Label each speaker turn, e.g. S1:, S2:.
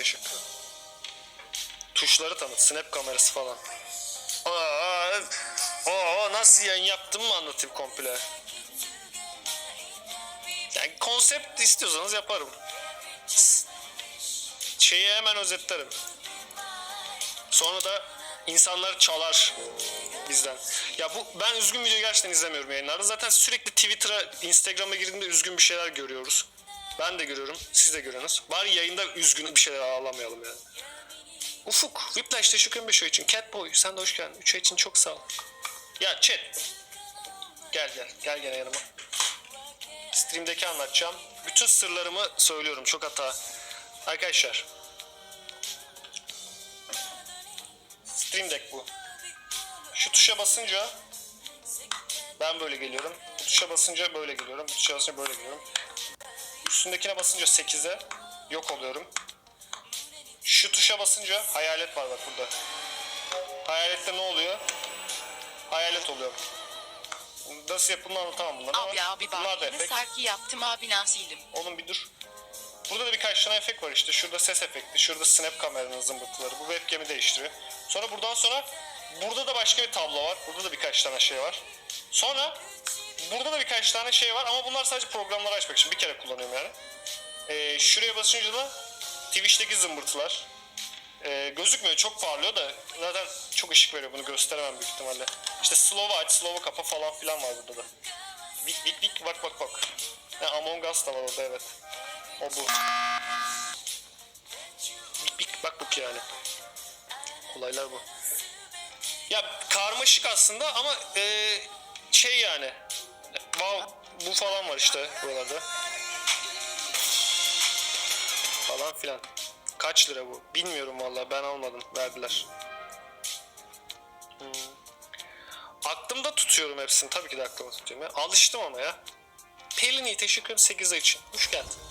S1: Ederim. Tuşları tanıt. Snap kamerası falan. Aa, aa, nasıl yayın yaptım mı anlatayım komple? Yani konsept istiyorsanız yaparım. Şeyi hemen özetlerim. Sonra da insanlar çalar bizden. Ya bu ben üzgün video gerçekten izlemiyorum yayınlarda. Zaten sürekli Twitter'a, Instagram'a girdiğimde üzgün bir şeyler görüyoruz. Ben de görüyorum, siz de görüyorsunuz. Bari yayında üzgün bir şeyler ağlamayalım yani. Ufuk, Whiplash teşekkür ederim 5 ay için. Catboy, sen de hoş geldin. 3 ay için çok sağ ol. Ya chat. Gel gel, gel gene yanıma. Stream'deki anlatacağım. Bütün sırlarımı söylüyorum, çok hata. Arkadaşlar. Stream Deck bu. Şu tuşa basınca ben böyle geliyorum. Bu tuşa basınca böyle geliyorum. Bu tuşa basınca böyle geliyorum. Üstündekine basınca 8'e yok oluyorum. Şu tuşa basınca hayalet var bak burada. Hayalette ne oluyor? Hayalet oluyor. Nasıl yapıldığını anlatamam bunları ama
S2: Abi abi
S1: bunlar
S2: bak
S1: da
S2: yine
S1: efekt.
S2: Serki yaptım abi nasıldım.
S1: Oğlum bir dur. Burada da birkaç tane efekt var işte. Şurada ses efekti, şurada snap kameranın zımbırtıları. Bu webcam'i değiştiriyor. Sonra buradan sonra burada da başka bir tablo var. Burada da birkaç tane şey var. Sonra burada da birkaç tane şey var ama bunlar sadece programları açmak için bir kere kullanıyorum yani. Ee, şuraya basınca da Twitch'teki zımbırtılar. Ee, gözükmüyor çok parlıyor da zaten çok ışık veriyor bunu gösteremem büyük ihtimalle. İşte slow'u aç, slow'u kapa falan filan var burada da. Vik vik vik bak bak bak. Ha, Among Us da var orada evet. O bu. Bik bik bak bak yani. Olaylar bu. Ya karmaşık aslında ama e, şey yani. Wow, bu falan var işte buralarda. Falan filan. Kaç lira bu? Bilmiyorum vallahi ben almadım. Verdiler. Hmm. Aklımda tutuyorum hepsini. Tabii ki de aklımda tutuyorum ya. Alıştım ama ya. Pelin'i teşekkür ederim 8 ay için. Hoş geldin.